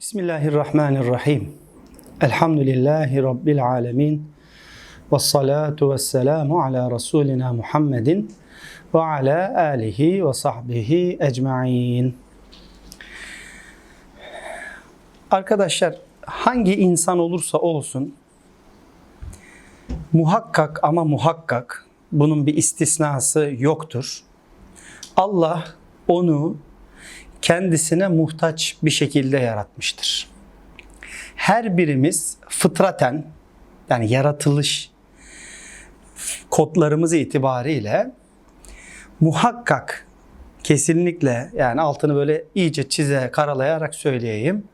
Bismillahirrahmanirrahim. Elhamdülillahi Rabbil alemin. Ve salatu ve selamu ala Resulina Muhammedin ve ala alihi ve sahbihi ecma'in. Arkadaşlar hangi insan olursa olsun muhakkak ama muhakkak bunun bir istisnası yoktur. Allah onu kendisine muhtaç bir şekilde yaratmıştır. Her birimiz fıtraten yani yaratılış kodlarımız itibariyle muhakkak kesinlikle yani altını böyle iyice çize karalayarak söyleyeyim.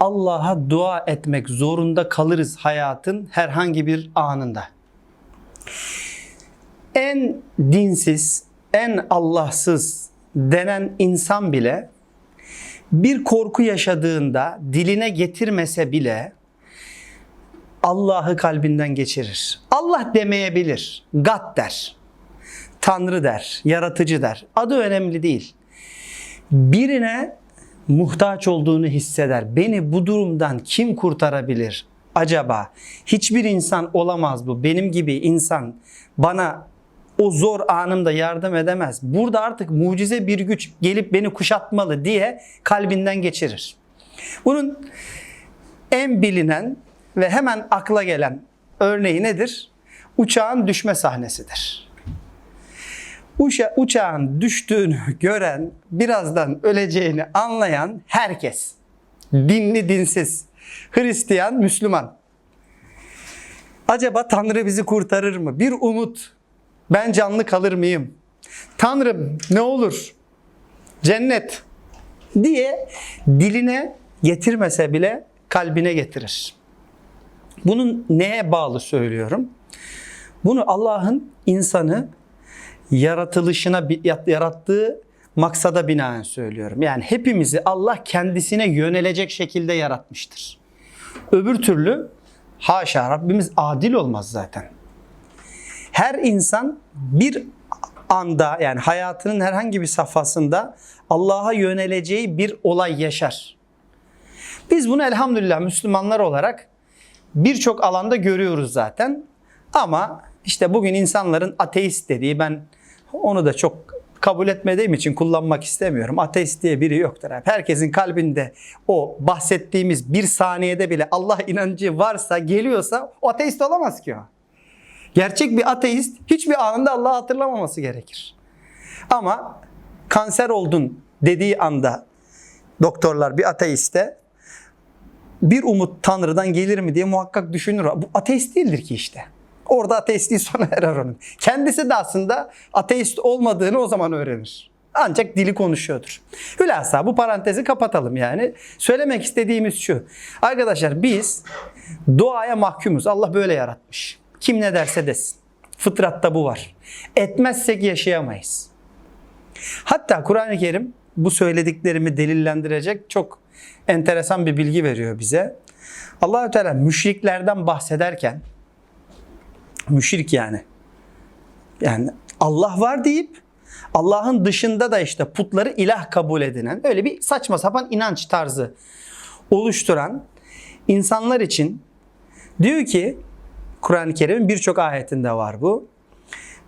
Allah'a dua etmek zorunda kalırız hayatın herhangi bir anında. En dinsiz, en Allahsız denen insan bile bir korku yaşadığında diline getirmese bile Allah'ı kalbinden geçirir. Allah demeyebilir. God der. Tanrı der, yaratıcı der. Adı önemli değil. Birine muhtaç olduğunu hisseder. Beni bu durumdan kim kurtarabilir? Acaba hiçbir insan olamaz bu. Benim gibi insan bana o zor anımda yardım edemez. Burada artık mucize bir güç gelip beni kuşatmalı diye kalbinden geçirir. Bunun en bilinen ve hemen akla gelen örneği nedir? Uçağın düşme sahnesidir. Uça, uçağın düştüğünü gören, birazdan öleceğini anlayan herkes, dinli dinsiz, Hristiyan, Müslüman. Acaba Tanrı bizi kurtarır mı? Bir umut, ben canlı kalır mıyım? Tanrım ne olur? Cennet diye diline getirmese bile kalbine getirir. Bunun neye bağlı söylüyorum? Bunu Allah'ın insanı yaratılışına yarattığı maksada binaen söylüyorum. Yani hepimizi Allah kendisine yönelecek şekilde yaratmıştır. Öbür türlü haşa Rabbimiz adil olmaz zaten. Her insan bir anda yani hayatının herhangi bir safhasında Allah'a yöneleceği bir olay yaşar. Biz bunu elhamdülillah Müslümanlar olarak birçok alanda görüyoruz zaten. Ama işte bugün insanların ateist dediği ben onu da çok kabul etmediğim için kullanmak istemiyorum. Ateist diye biri yoktur. Herkesin kalbinde o bahsettiğimiz bir saniyede bile Allah inancı varsa, geliyorsa o ateist olamaz ki o. Gerçek bir ateist hiçbir anında Allah'ı hatırlamaması gerekir. Ama kanser oldun dediği anda doktorlar bir ateiste bir umut Tanrı'dan gelir mi diye muhakkak düşünür. Bu ateist değildir ki işte. Orada ateistliği sona erer onun. Kendisi de aslında ateist olmadığını o zaman öğrenir. Ancak dili konuşuyordur. Hülasa bu parantezi kapatalım yani. Söylemek istediğimiz şu. Arkadaşlar biz doğaya mahkumuz. Allah böyle yaratmış. Kim ne derse desin. Fıtratta bu var. Etmezsek yaşayamayız. Hatta Kur'an-ı Kerim bu söylediklerimi delillendirecek çok enteresan bir bilgi veriyor bize. Allahü Teala müşriklerden bahsederken müşrik yani yani Allah var deyip Allah'ın dışında da işte putları ilah kabul edinen öyle bir saçma sapan inanç tarzı oluşturan insanlar için diyor ki Kur'an-ı Kerim'in birçok ayetinde var bu.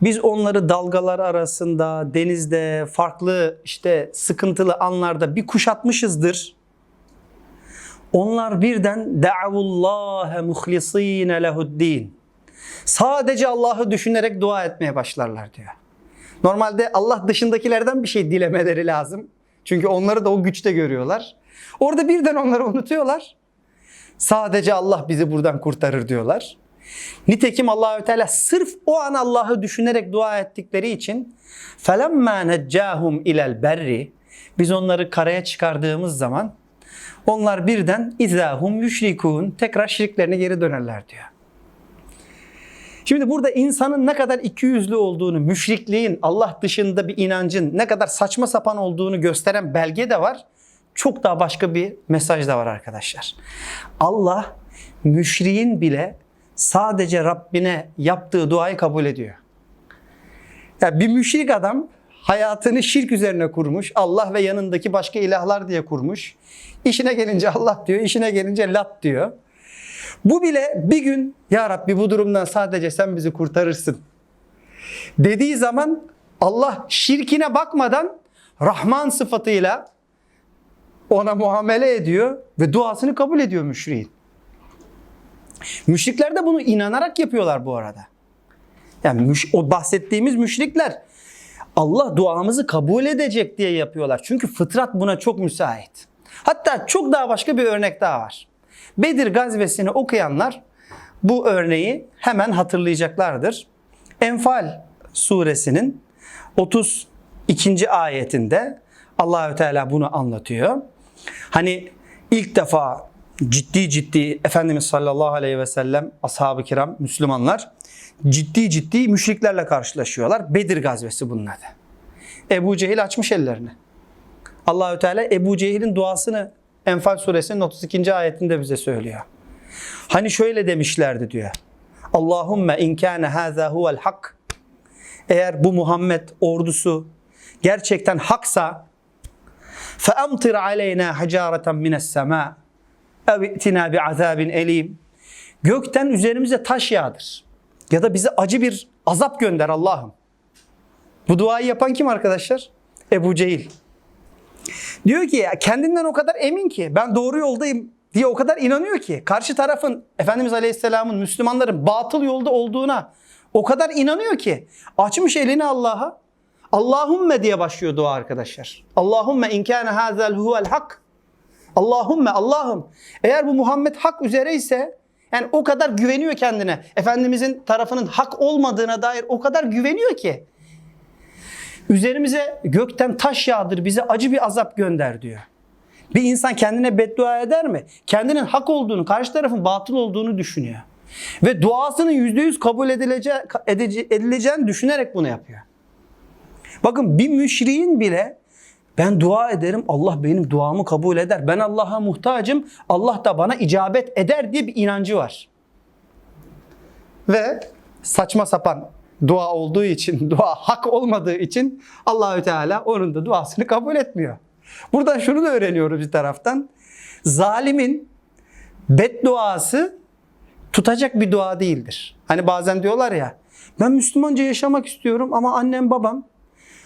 Biz onları dalgalar arasında, denizde, farklı işte sıkıntılı anlarda bir kuşatmışızdır. Onlar birden da'avullâhe muhlisîne lehuddin. Sadece Allah'ı düşünerek dua etmeye başlarlar diyor. Normalde Allah dışındakilerden bir şey dilemeleri lazım. Çünkü onları da o güçte görüyorlar. Orada birden onları unutuyorlar. Sadece Allah bizi buradan kurtarır diyorlar. Nitekim Allahü Teala sırf o an Allah'ı düşünerek dua ettikleri için felemma neccahum ilel berri biz onları karaya çıkardığımız zaman onlar birden izahum yüşrikun tekrar şirklerine geri dönerler diyor. Şimdi burada insanın ne kadar ikiyüzlü olduğunu, müşrikliğin, Allah dışında bir inancın ne kadar saçma sapan olduğunu gösteren belge de var. Çok daha başka bir mesaj da var arkadaşlar. Allah müşriğin bile sadece Rabbine yaptığı duayı kabul ediyor. Yani bir müşrik adam Hayatını şirk üzerine kurmuş. Allah ve yanındaki başka ilahlar diye kurmuş. İşine gelince Allah diyor, işine gelince lat diyor. Bu bile bir gün ya Rabbi bu durumdan sadece sen bizi kurtarırsın. Dediği zaman Allah şirkine bakmadan Rahman sıfatıyla ona muamele ediyor ve duasını kabul ediyor müşriğin. Müşrikler de bunu inanarak yapıyorlar bu arada. Yani müş- o bahsettiğimiz müşrikler Allah duamızı kabul edecek diye yapıyorlar. Çünkü fıtrat buna çok müsait. Hatta çok daha başka bir örnek daha var. Bedir gazvesini okuyanlar bu örneği hemen hatırlayacaklardır. Enfal suresinin 32. ayetinde Allahü Teala bunu anlatıyor. Hani ilk defa ciddi ciddi Efendimiz sallallahu aleyhi ve sellem ashab-ı kiram Müslümanlar ciddi ciddi müşriklerle karşılaşıyorlar. Bedir gazvesi bunun adı. Ebu Cehil açmış ellerini. Allahü Teala Ebu Cehil'in duasını Enfal suresinin 32. ayetinde bize söylüyor. Hani şöyle demişlerdi diyor. Allahümme in kâne hâzâ huvel hak. Eğer bu Muhammed ordusu gerçekten haksa fe emtir aleyna hicareten mines semâ Ev itina bi azabin elim. Gökten üzerimize taş yağdır. Ya da bize acı bir azap gönder Allah'ım. Bu duayı yapan kim arkadaşlar? Ebu Cehil. Diyor ki kendinden o kadar emin ki ben doğru yoldayım diye o kadar inanıyor ki karşı tarafın Efendimiz Aleyhisselam'ın Müslümanların batıl yolda olduğuna o kadar inanıyor ki açmış elini Allah'a Allahümme diye başlıyor dua arkadaşlar. Allahümme inkâne hâzel huvel hak Allahümme Allah'ım eğer bu Muhammed hak üzere ise yani o kadar güveniyor kendine. Efendimizin tarafının hak olmadığına dair o kadar güveniyor ki üzerimize gökten taş yağdır bize acı bir azap gönder diyor. Bir insan kendine beddua eder mi? Kendinin hak olduğunu, karşı tarafın batıl olduğunu düşünüyor. Ve duasının yüzde yüz kabul edilece, edileceğini düşünerek bunu yapıyor. Bakın bir müşriğin bile ben dua ederim Allah benim duamı kabul eder. Ben Allah'a muhtacım Allah da bana icabet eder diye bir inancı var. Ve saçma sapan dua olduğu için, dua hak olmadığı için Allahü Teala onun da duasını kabul etmiyor. Buradan şunu da öğreniyoruz bir taraftan. Zalimin bedduası tutacak bir dua değildir. Hani bazen diyorlar ya ben Müslümanca yaşamak istiyorum ama annem babam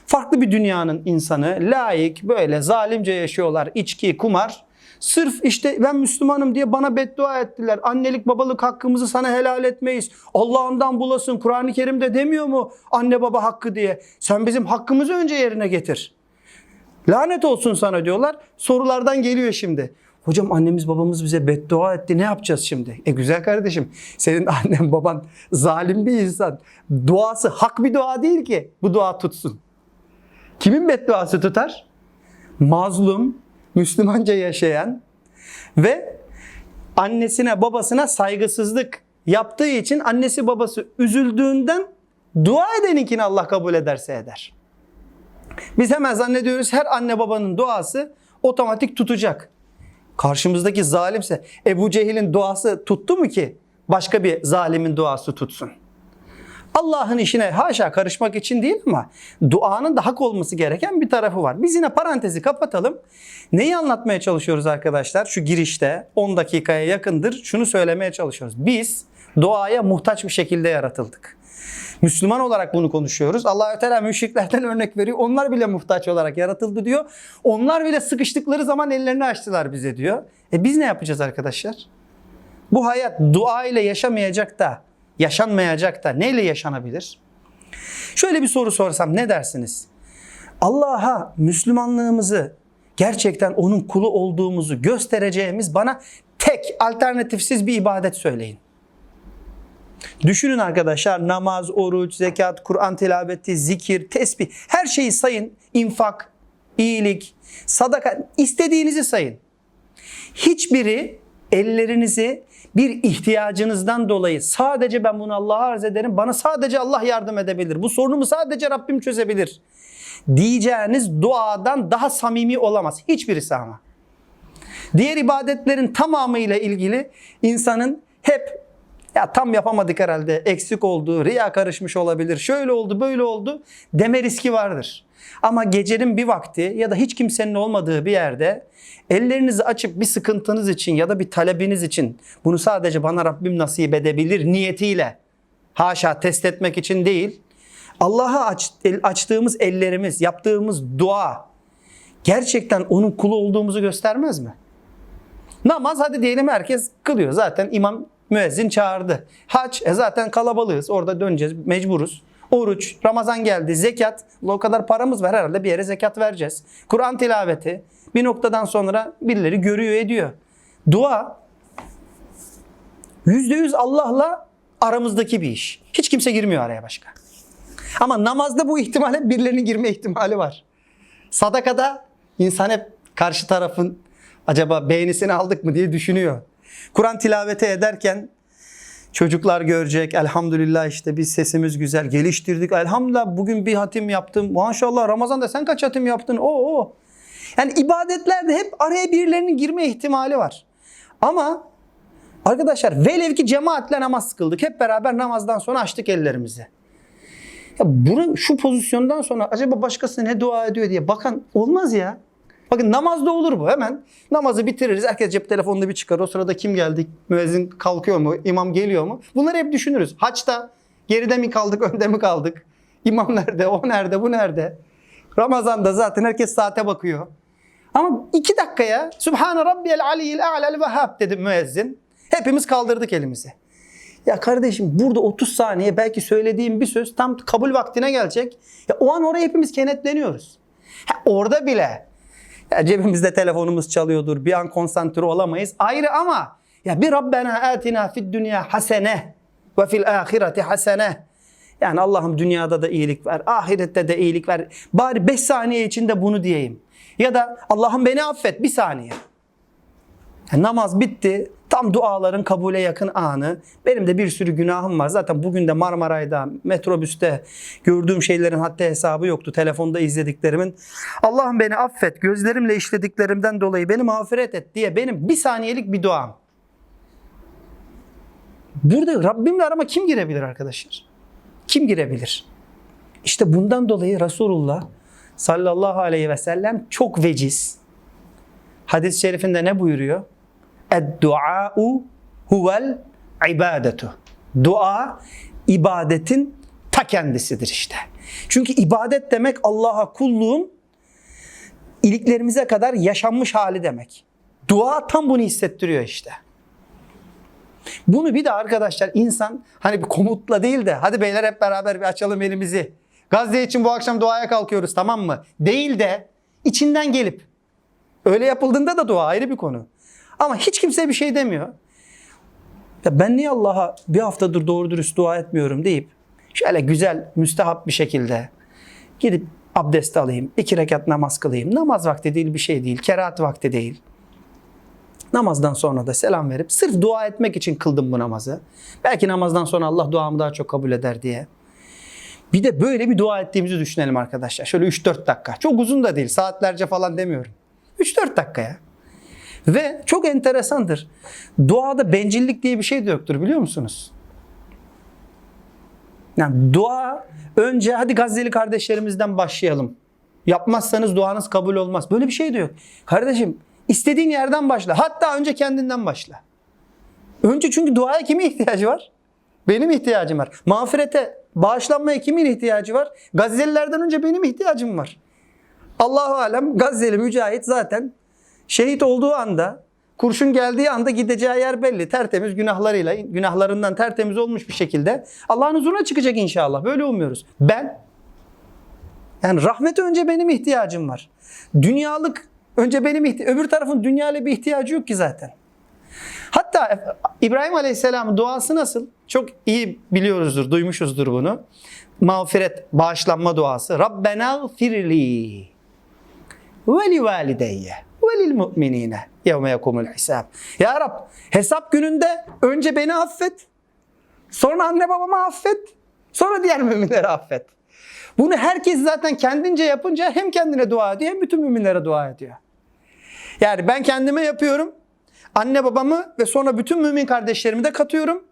farklı bir dünyanın insanı, layık, böyle zalimce yaşıyorlar, içki, kumar. Sırf işte ben Müslümanım diye bana beddua ettiler. Annelik babalık hakkımızı sana helal etmeyiz. Allah'ından bulasın. Kur'an-ı Kerim'de demiyor mu anne baba hakkı diye. Sen bizim hakkımızı önce yerine getir. Lanet olsun sana diyorlar. Sorulardan geliyor şimdi. Hocam annemiz babamız bize beddua etti. Ne yapacağız şimdi? E güzel kardeşim. Senin annen baban zalim bir insan. Duası hak bir dua değil ki. Bu dua tutsun. Kimin bedduası tutar? Mazlum, Müslümanca yaşayan ve annesine babasına saygısızlık yaptığı için annesi babası üzüldüğünden dua edeninkini Allah kabul ederse eder. Biz hemen zannediyoruz her anne babanın duası otomatik tutacak. Karşımızdaki zalimse Ebu Cehil'in duası tuttu mu ki başka bir zalimin duası tutsun? Allah'ın işine haşa karışmak için değil ama duanın da hak olması gereken bir tarafı var. Biz yine parantezi kapatalım. Neyi anlatmaya çalışıyoruz arkadaşlar? Şu girişte 10 dakikaya yakındır şunu söylemeye çalışıyoruz. Biz duaya muhtaç bir şekilde yaratıldık. Müslüman olarak bunu konuşuyoruz. Allah Teala müşriklerden örnek veriyor. Onlar bile muhtaç olarak yaratıldı diyor. Onlar bile sıkıştıkları zaman ellerini açtılar bize diyor. E biz ne yapacağız arkadaşlar? Bu hayat dua ile yaşamayacak da, yaşanmayacak da neyle yaşanabilir? Şöyle bir soru sorsam ne dersiniz? Allah'a Müslümanlığımızı gerçekten onun kulu olduğumuzu göstereceğimiz bana tek alternatifsiz bir ibadet söyleyin. Düşünün arkadaşlar namaz, oruç, zekat, Kur'an tilaveti, zikir, tesbih her şeyi sayın. İnfak, iyilik, sadaka istediğinizi sayın. Hiçbiri ellerinizi bir ihtiyacınızdan dolayı sadece ben bunu Allah'a arz ederim. Bana sadece Allah yardım edebilir. Bu sorunumu sadece Rabbim çözebilir. Diyeceğiniz duadan daha samimi olamaz. Hiçbirisi ama. Diğer ibadetlerin tamamıyla ilgili insanın hep Ya tam yapamadık herhalde. Eksik oldu, riya karışmış olabilir. Şöyle oldu, böyle oldu deme riski vardır. Ama gecenin bir vakti ya da hiç kimsenin olmadığı bir yerde ellerinizi açıp bir sıkıntınız için ya da bir talebiniz için bunu sadece bana Rabbim nasip edebilir niyetiyle haşa test etmek için değil. Allah'a aç, açtığımız ellerimiz, yaptığımız dua gerçekten onun kulu olduğumuzu göstermez mi? Namaz hadi diyelim herkes kılıyor. Zaten imam müezzin çağırdı. Hac e zaten kalabalığız. Orada döneceğiz. Mecburuz. Oruç, Ramazan geldi, zekat. O kadar paramız var herhalde bir yere zekat vereceğiz. Kur'an tilaveti. Bir noktadan sonra birileri görüyor ediyor. Dua yüzde yüz Allah'la aramızdaki bir iş. Hiç kimse girmiyor araya başka. Ama namazda bu ihtimale birilerinin girme ihtimali var. Sadakada insan hep karşı tarafın acaba beğenisini aldık mı diye düşünüyor. Kur'an tilaveti ederken çocuklar görecek. Elhamdülillah işte biz sesimiz güzel geliştirdik. Elhamdülillah bugün bir hatim yaptım. Maşallah Ramazan'da sen kaç hatim yaptın? Oo. Yani ibadetlerde hep araya birilerinin girme ihtimali var. Ama arkadaşlar velev ki cemaatle namaz kıldık. Hep beraber namazdan sonra açtık ellerimizi. Ya bunu şu pozisyondan sonra acaba başkası ne dua ediyor diye bakan olmaz ya. Bakın namazda olur bu hemen. Namazı bitiririz. Herkes cep telefonunu bir çıkar. O sırada kim geldi? Müezzin kalkıyor mu? İmam geliyor mu? Bunları hep düşünürüz. Haçta geride mi kaldık, önde mi kaldık? İmam nerede, o nerede, bu nerede? Ramazan'da zaten herkes saate bakıyor. Ama iki dakikaya Sübhane Rabbiyel Aliyyil A'lel Vehhab dedi müezzin. Hepimiz kaldırdık elimizi. Ya kardeşim burada 30 saniye belki söylediğim bir söz tam kabul vaktine gelecek. Ya o an oraya hepimiz kenetleniyoruz. Ha, orada bile ya cebimizde telefonumuz çalıyordur. Bir an konsantre olamayız. Ayrı ama ya bir Rabbena atina fid dünya hasene ve fil ahireti hasene. Yani Allah'ım dünyada da iyilik ver, ahirette de iyilik ver. Bari 5 saniye içinde bunu diyeyim. Ya da Allah'ım beni affet bir saniye. Ya namaz bitti. Tam duaların kabule yakın anı. Benim de bir sürü günahım var. Zaten bugün de Marmaray'da, metrobüste gördüğüm şeylerin haddi hesabı yoktu. Telefonda izlediklerimin. Allah'ım beni affet. Gözlerimle işlediklerimden dolayı beni mağfiret et diye benim bir saniyelik bir duam. Burada Rabbimle arama kim girebilir arkadaşlar? Kim girebilir? İşte bundan dolayı Resulullah sallallahu aleyhi ve sellem çok veciz. Hadis-i şerifinde ne buyuruyor? Ed-dua'u huvel ibadetu. Dua ibadetin ta kendisidir işte. Çünkü ibadet demek Allah'a kulluğun iliklerimize kadar yaşanmış hali demek. Dua tam bunu hissettiriyor işte. Bunu bir de arkadaşlar insan hani bir komutla değil de hadi beyler hep beraber bir açalım elimizi. Gazze için bu akşam duaya kalkıyoruz tamam mı? Değil de içinden gelip öyle yapıldığında da dua ayrı bir konu. Ama hiç kimse bir şey demiyor. Ya ben niye Allah'a bir haftadır doğru dürüst dua etmiyorum deyip şöyle güzel müstehap bir şekilde gidip abdest alayım, iki rekat namaz kılayım. Namaz vakti değil bir şey değil, kerahat vakti değil. Namazdan sonra da selam verip sırf dua etmek için kıldım bu namazı. Belki namazdan sonra Allah duamı daha çok kabul eder diye. Bir de böyle bir dua ettiğimizi düşünelim arkadaşlar. Şöyle 3-4 dakika. Çok uzun da değil. Saatlerce falan demiyorum. 3-4 dakikaya. Ve çok enteresandır. Duada bencillik diye bir şey de yoktur biliyor musunuz? Yani dua önce hadi Gazze'li kardeşlerimizden başlayalım. Yapmazsanız duanız kabul olmaz. Böyle bir şey de yok. Kardeşim istediğin yerden başla. Hatta önce kendinden başla. Önce çünkü duaya kimin ihtiyacı var? Benim ihtiyacım var. Mağfirete, bağışlanmaya kimin ihtiyacı var? Gazze'lilerden önce benim ihtiyacım var. Allahu alem Gazze'li mücahit zaten şehit olduğu anda kurşun geldiği anda gideceği yer belli. Tertemiz günahlarıyla, günahlarından tertemiz olmuş bir şekilde Allah'ın huzuruna çıkacak inşallah. Böyle umuyoruz. Ben yani rahmete önce benim ihtiyacım var. Dünyalık önce benim öbür tarafın dünyayla bir ihtiyacı yok ki zaten. Hatta İbrahim Aleyhisselam'ın duası nasıl? Çok iyi biliyoruzdur, duymuşuzdur bunu. Mağfiret, bağışlanma duası. Rabbena firli ve li valideyye ve lil mu'minine yevme yekumul hisab. Ya Rab hesap gününde önce beni affet. Sonra anne babamı affet. Sonra diğer müminleri affet. Bunu herkes zaten kendince yapınca hem kendine dua ediyor hem bütün müminlere dua ediyor. Yani ben kendime yapıyorum. Anne babamı ve sonra bütün mümin kardeşlerimi de katıyorum.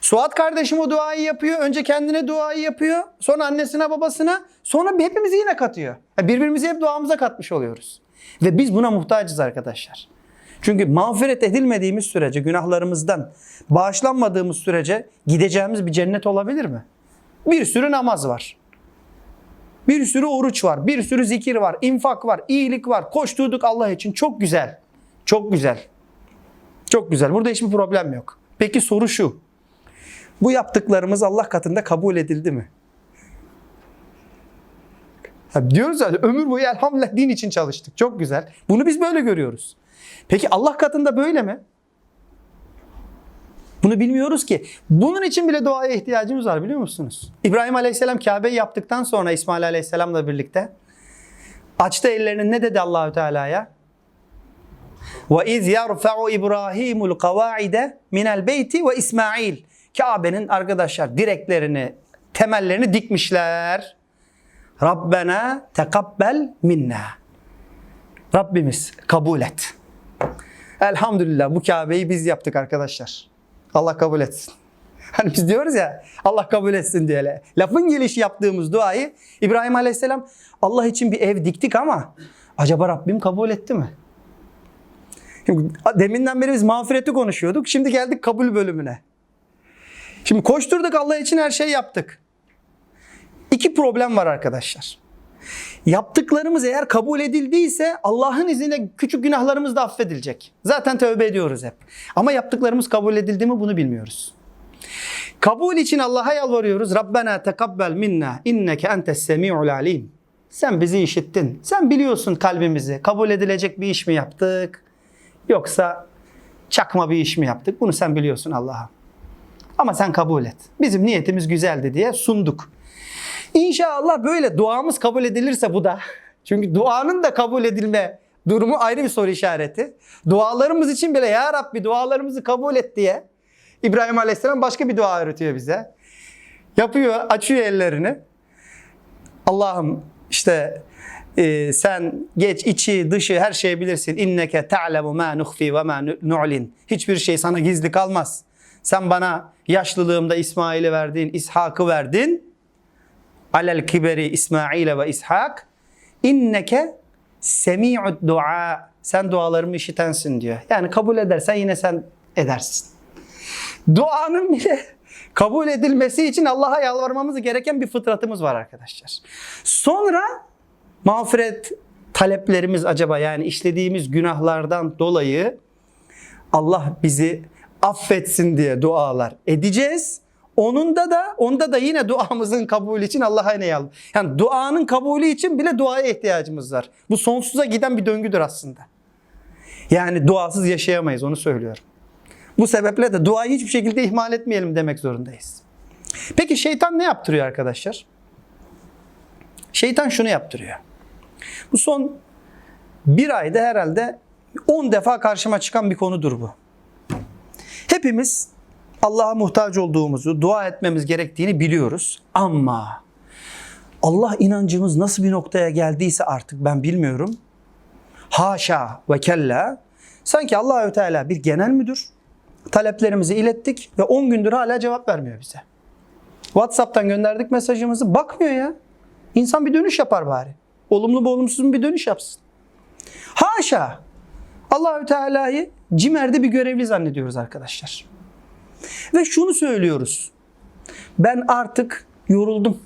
Suat kardeşim o duayı yapıyor. Önce kendine duayı yapıyor. Sonra annesine babasına. Sonra hepimizi yine katıyor. Birbirimizi hep duamıza katmış oluyoruz. Ve biz buna muhtacız arkadaşlar. Çünkü mağfiret edilmediğimiz sürece günahlarımızdan bağışlanmadığımız sürece gideceğimiz bir cennet olabilir mi? Bir sürü namaz var. Bir sürü oruç var, bir sürü zikir var, infak var, iyilik var. Koşturduk Allah için. Çok güzel. Çok güzel. Çok güzel. Burada hiçbir problem yok. Peki soru şu. Bu yaptıklarımız Allah katında kabul edildi mi? Ya diyoruz ya ömür boyu elhamdülillah din için çalıştık. Çok güzel. Bunu biz böyle görüyoruz. Peki Allah katında böyle mi? Bunu bilmiyoruz ki. Bunun için bile duaya ihtiyacımız var biliyor musunuz? İbrahim Aleyhisselam Kabe'yi yaptıktan sonra İsmail Aleyhisselam'la birlikte açtı ellerini ne dedi Allahü Teala'ya? Ve iz yerfa'u İbrahimul kavaide minel beyti ve İsmail. Kabe'nin arkadaşlar direklerini, temellerini dikmişler. Rabbena tekabbel minna. Rabbimiz kabul et. Elhamdülillah bu Kabe'yi biz yaptık arkadaşlar. Allah kabul etsin. Hani biz diyoruz ya Allah kabul etsin diye. Lafın gelişi yaptığımız duayı İbrahim Aleyhisselam Allah için bir ev diktik ama acaba Rabbim kabul etti mi? Deminden beri biz mağfireti konuşuyorduk. Şimdi geldik kabul bölümüne. Şimdi koşturduk Allah için her şeyi yaptık. İki problem var arkadaşlar. Yaptıklarımız eğer kabul edildiyse Allah'ın izniyle küçük günahlarımız da affedilecek. Zaten tövbe ediyoruz hep. Ama yaptıklarımız kabul edildi mi bunu bilmiyoruz. Kabul için Allah'a yalvarıyoruz. Rabbena tekabbel minna inneke entes semi'ul alim. Sen bizi işittin. Sen biliyorsun kalbimizi. Kabul edilecek bir iş mi yaptık? Yoksa çakma bir iş mi yaptık? Bunu sen biliyorsun Allah'ım. Ama sen kabul et. Bizim niyetimiz güzeldi diye sunduk. İnşallah böyle duamız kabul edilirse bu da. Çünkü duanın da kabul edilme durumu ayrı bir soru işareti. Dualarımız için bile ya Rabbi dualarımızı kabul et diye İbrahim Aleyhisselam başka bir dua öğretiyor bize. Yapıyor, açıyor ellerini. Allah'ım işte e, sen geç içi dışı her şeyi bilirsin. İnneke ta'lemu ma nuhfi ve ma nu'lin. Hiçbir şey sana gizli kalmaz. Sen bana yaşlılığımda İsmail'i verdin, İshak'ı verdin. Alel kiberi İsmail'e ve İshak. İnneke semi'ud dua. Sen dualarımı işitensin diyor. Yani kabul edersen yine sen edersin. Duanın bile kabul edilmesi için Allah'a yalvarmamız gereken bir fıtratımız var arkadaşlar. Sonra mağfiret taleplerimiz acaba yani işlediğimiz günahlardan dolayı Allah bizi affetsin diye dualar edeceğiz. Onunda da onda da yine duamızın kabulü için Allah'a yalvar. Yani duanın kabulü için bile duaya ihtiyacımız var. Bu sonsuza giden bir döngüdür aslında. Yani duasız yaşayamayız onu söylüyorum. Bu sebeple de duayı hiçbir şekilde ihmal etmeyelim demek zorundayız. Peki şeytan ne yaptırıyor arkadaşlar? Şeytan şunu yaptırıyor. Bu son bir ayda herhalde 10 defa karşıma çıkan bir konudur bu. Hepimiz Allah'a muhtaç olduğumuzu, dua etmemiz gerektiğini biliyoruz. Ama Allah inancımız nasıl bir noktaya geldiyse artık ben bilmiyorum. Haşa ve kella. Sanki Allahü Teala bir genel müdür. Taleplerimizi ilettik ve 10 gündür hala cevap vermiyor bize. WhatsApp'tan gönderdik mesajımızı bakmıyor ya. İnsan bir dönüş yapar bari. Olumlu mu olumsuz mu bir dönüş yapsın. Haşa. Allahü Teala'yı CİMER'de bir görevli zannediyoruz arkadaşlar. Ve şunu söylüyoruz. Ben artık yoruldum.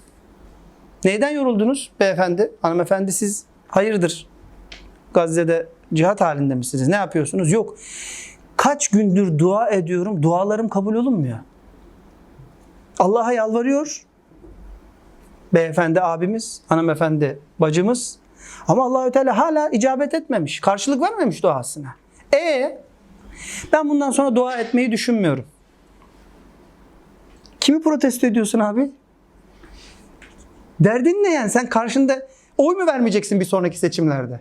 Neyden yoruldunuz beyefendi? Hanımefendi siz hayırdır? Gazze'de cihat halinde misiniz? Ne yapıyorsunuz? Yok. Kaç gündür dua ediyorum. Dualarım kabul olunmuyor. Allah'a yalvarıyor. Beyefendi abimiz, hanımefendi bacımız. Ama Allahü Teala hala icabet etmemiş. Karşılık vermemiş duasına. E ben bundan sonra dua etmeyi düşünmüyorum. Kimi protesto ediyorsun abi? Derdin ne yani? Sen karşında oy mu vermeyeceksin bir sonraki seçimlerde?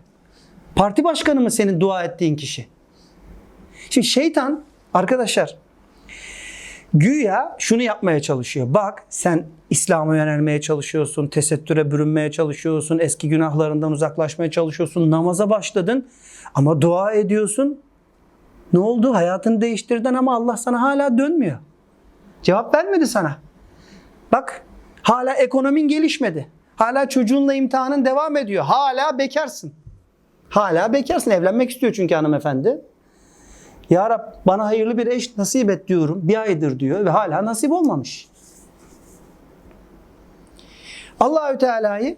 Parti başkanı mı senin dua ettiğin kişi? Şimdi şeytan arkadaşlar güya şunu yapmaya çalışıyor. Bak sen İslam'a yönelmeye çalışıyorsun, tesettüre bürünmeye çalışıyorsun, eski günahlarından uzaklaşmaya çalışıyorsun, namaza başladın ama dua ediyorsun. Ne oldu? Hayatını değiştirdin ama Allah sana hala dönmüyor. Cevap vermedi sana. Bak hala ekonomin gelişmedi. Hala çocuğunla imtihanın devam ediyor. Hala bekarsın. Hala bekarsın. Evlenmek istiyor çünkü hanımefendi. Ya Rab bana hayırlı bir eş nasip et diyorum. Bir aydır diyor ve hala nasip olmamış. Allahü Teala'yı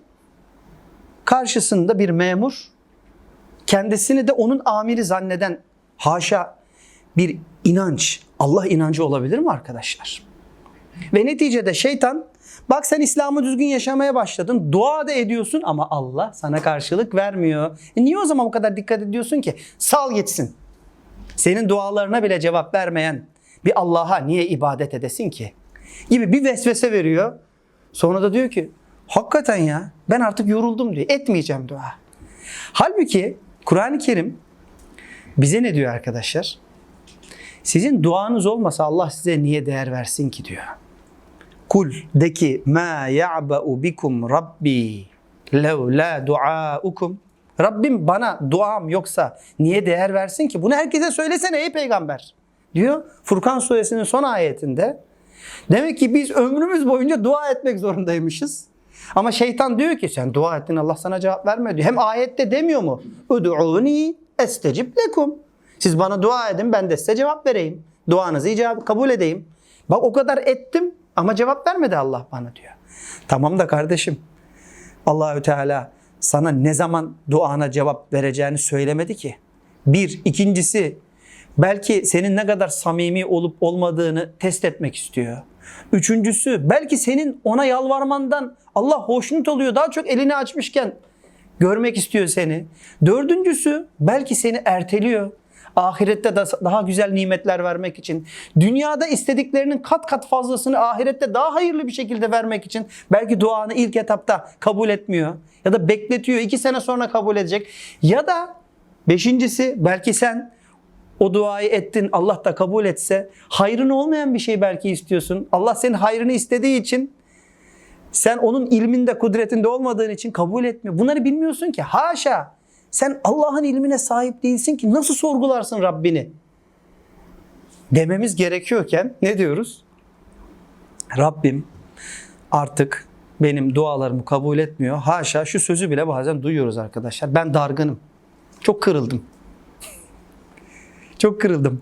karşısında bir memur kendisini de onun amiri zanneden haşa bir inanç, Allah inancı olabilir mi arkadaşlar? Ve neticede şeytan bak sen İslam'ı düzgün yaşamaya başladın, dua da ediyorsun ama Allah sana karşılık vermiyor. E niye o zaman bu kadar dikkat ediyorsun ki? Sal gitsin. Senin dualarına bile cevap vermeyen bir Allah'a niye ibadet edesin ki? Gibi bir vesvese veriyor. Sonra da diyor ki hakikaten ya ben artık yoruldum diyor. Etmeyeceğim dua. Halbuki Kur'an-ı Kerim bize ne diyor arkadaşlar? Sizin duanız olmasa Allah size niye değer versin ki diyor. Kul de ki ma ya'ba'u bikum rabbi levla duaukum. Rabbim bana duam yoksa niye değer versin ki? Bunu herkese söylesene ey peygamber. Diyor Furkan suresinin son ayetinde. Demek ki biz ömrümüz boyunca dua etmek zorundaymışız. Ama şeytan diyor ki sen dua ettin Allah sana cevap vermiyor diyor. Hem ayette demiyor mu? Ud'uni estecib lekum. Siz bana dua edin ben de size cevap vereyim. Duanızı icabı kabul edeyim. Bak o kadar ettim ama cevap vermedi Allah bana diyor. Tamam da kardeşim Allahü Teala sana ne zaman duana cevap vereceğini söylemedi ki. Bir, ikincisi belki senin ne kadar samimi olup olmadığını test etmek istiyor. Üçüncüsü belki senin ona yalvarmandan Allah hoşnut oluyor. Daha çok elini açmışken görmek istiyor seni. Dördüncüsü belki seni erteliyor. Ahirette da daha güzel nimetler vermek için, dünyada istediklerinin kat kat fazlasını ahirette daha hayırlı bir şekilde vermek için belki duanı ilk etapta kabul etmiyor ya da bekletiyor iki sene sonra kabul edecek ya da beşincisi belki sen o duayı ettin Allah da kabul etse hayrın olmayan bir şey belki istiyorsun. Allah senin hayrını istediği için sen onun ilminde, kudretinde olmadığın için kabul etmiyor. Bunları bilmiyorsun ki. Haşa. Sen Allah'ın ilmine sahip değilsin ki nasıl sorgularsın Rabbini? Dememiz gerekiyorken ne diyoruz? Rabbim artık benim dualarımı kabul etmiyor. Haşa şu sözü bile bazen duyuyoruz arkadaşlar. Ben dargınım. Çok kırıldım. Çok kırıldım.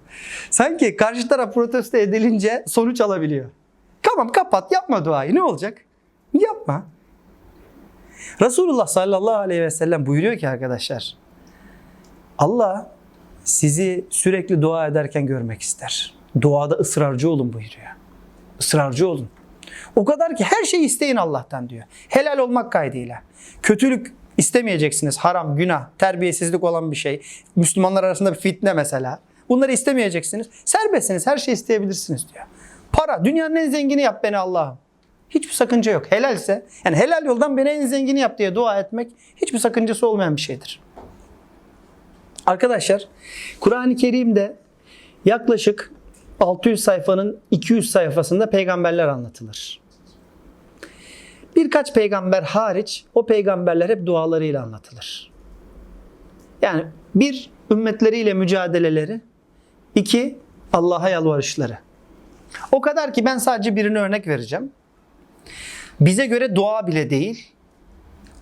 Sanki karşı taraf protesto edilince sonuç alabiliyor. Tamam kapat yapma duayı ne olacak? Yapma. Resulullah sallallahu aleyhi ve sellem buyuruyor ki arkadaşlar. Allah sizi sürekli dua ederken görmek ister. Duada ısrarcı olun buyuruyor. Israrcı olun. O kadar ki her şeyi isteyin Allah'tan diyor. Helal olmak kaydıyla. Kötülük istemeyeceksiniz. Haram, günah, terbiyesizlik olan bir şey. Müslümanlar arasında bir fitne mesela. Bunları istemeyeceksiniz. Serbestsiniz. Her şeyi isteyebilirsiniz diyor. Para. Dünyanın en zengini yap beni Allah'ım. Hiçbir sakınca yok. Helalse, yani helal yoldan beni en zengini yap diye dua etmek hiçbir sakıncası olmayan bir şeydir. Arkadaşlar, Kur'an-ı Kerim'de yaklaşık 600 sayfanın 200 sayfasında peygamberler anlatılır. Birkaç peygamber hariç o peygamberler hep dualarıyla anlatılır. Yani bir ümmetleriyle mücadeleleri, iki Allah'a yalvarışları. O kadar ki ben sadece birini örnek vereceğim. Bize göre dua bile değil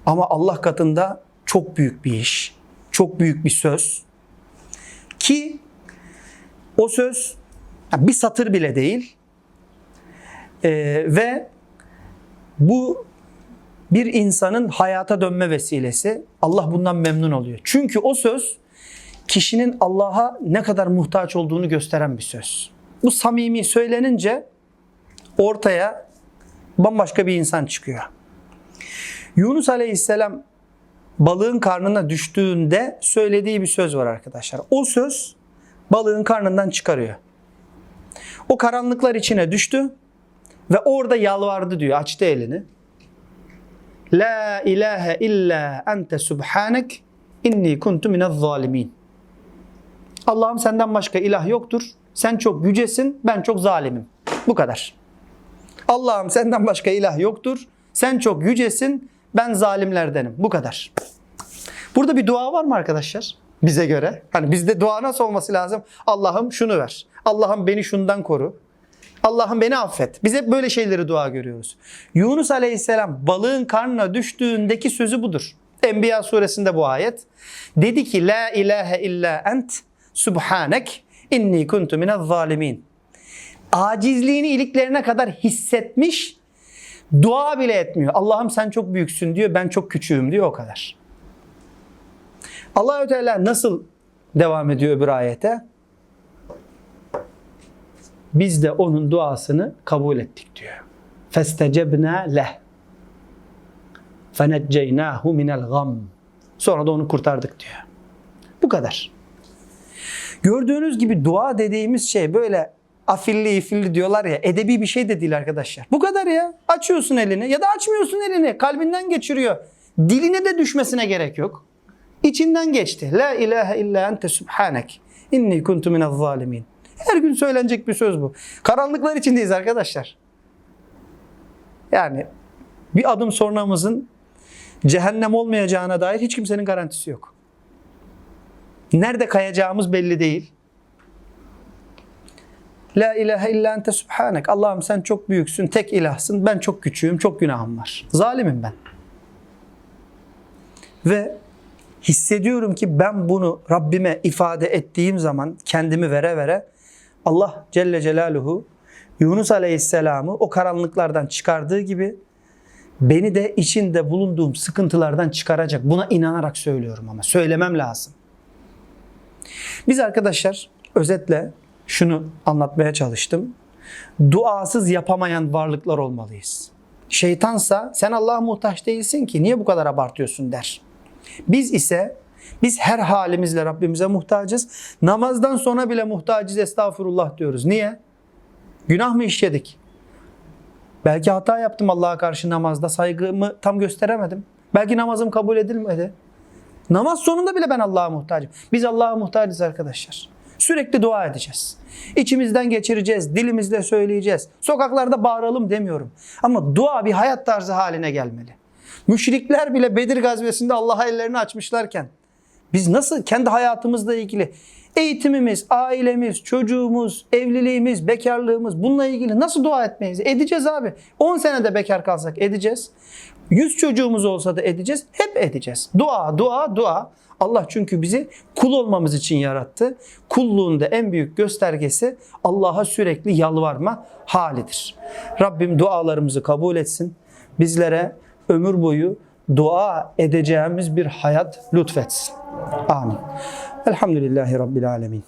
ama Allah katında çok büyük bir iş, çok büyük bir söz. Ki o söz bir satır bile değil Ee, ve bu bir insanın hayata dönme vesilesi. Allah bundan memnun oluyor. Çünkü o söz kişinin Allah'a ne kadar muhtaç olduğunu gösteren bir söz. Bu samimi söylenince ortaya bambaşka bir insan çıkıyor. Yunus Aleyhisselam balığın karnına düştüğünde söylediği bir söz var arkadaşlar. O söz balığın karnından çıkarıyor. O karanlıklar içine düştü ve orada yalvardı diyor. Açtı elini. La ilahe illa ente subhanek inni kuntu minez zalimin. Allah'ım senden başka ilah yoktur. Sen çok yücesin, ben çok zalimim. Bu kadar. Allah'ım senden başka ilah yoktur. Sen çok yücesin, ben zalimlerdenim. Bu kadar. Burada bir dua var mı arkadaşlar? Bize göre. Hani bizde dua nasıl olması lazım? Allah'ım şunu ver. Allah'ım beni şundan koru. Allah'ım beni affet. Biz hep böyle şeyleri dua görüyoruz. Yunus Aleyhisselam balığın karnına düştüğündeki sözü budur. Enbiya suresinde bu ayet. Dedi ki La ilahe illa ent subhanek inni kuntu minez zalimin. Acizliğini iliklerine kadar hissetmiş dua bile etmiyor. Allah'ım sen çok büyüksün diyor ben çok küçüğüm diyor o kadar. Allahü Teala nasıl devam ediyor öbür ayete? Biz de onun duasını kabul ettik diyor. Festecebna leh. Feneceynahu minel gam. Sonra da onu kurtardık diyor. Bu kadar. Gördüğünüz gibi dua dediğimiz şey böyle afilli ifilli diyorlar ya edebi bir şey de değil arkadaşlar. Bu kadar ya. Açıyorsun elini ya da açmıyorsun elini. Kalbinden geçiriyor. Diline de düşmesine gerek yok. İçinden geçti. La ilahe illa ente subhanek. İnni kuntu minez zalimin. Her gün söylenecek bir söz bu. Karanlıklar içindeyiz arkadaşlar. Yani bir adım sonramızın cehennem olmayacağına dair hiç kimsenin garantisi yok. Nerede kayacağımız belli değil. La ilahe illa ente subhanek. Allah'ım sen çok büyüksün, tek ilahsın. Ben çok küçüğüm, çok günahım var. Zalimim ben. Ve hissediyorum ki ben bunu Rabbime ifade ettiğim zaman kendimi vere vere Allah Celle Celaluhu Yunus Aleyhisselam'ı o karanlıklardan çıkardığı gibi beni de içinde bulunduğum sıkıntılardan çıkaracak. Buna inanarak söylüyorum ama söylemem lazım. Biz arkadaşlar özetle şunu anlatmaya çalıştım. Duasız yapamayan varlıklar olmalıyız. Şeytansa sen Allah'a muhtaç değilsin ki niye bu kadar abartıyorsun der. Biz ise biz her halimizle Rabbimize muhtacız. Namazdan sonra bile muhtacız estağfurullah diyoruz. Niye? Günah mı işledik? Belki hata yaptım Allah'a karşı namazda. Saygımı tam gösteremedim. Belki namazım kabul edilmedi. Namaz sonunda bile ben Allah'a muhtacım. Biz Allah'a muhtacız arkadaşlar. Sürekli dua edeceğiz. İçimizden geçireceğiz, dilimizle söyleyeceğiz. Sokaklarda bağıralım demiyorum. Ama dua bir hayat tarzı haline gelmeli. Müşrikler bile Bedir gazvesinde Allah'a ellerini açmışlarken biz nasıl kendi hayatımızla ilgili eğitimimiz, ailemiz, çocuğumuz, evliliğimiz, bekarlığımız bununla ilgili nasıl dua etmeyiz? Edeceğiz abi. 10 senede bekar kalsak edeceğiz. 100 çocuğumuz olsa da edeceğiz. Hep edeceğiz. Dua, dua, dua. Allah çünkü bizi kul olmamız için yarattı. Kulluğun da en büyük göstergesi Allah'a sürekli yalvarma halidir. Rabbim dualarımızı kabul etsin. Bizlere ömür boyu dua edeceğimiz bir hayat lütfetsin. Amin. Elhamdülillahi Rabbil Alemin.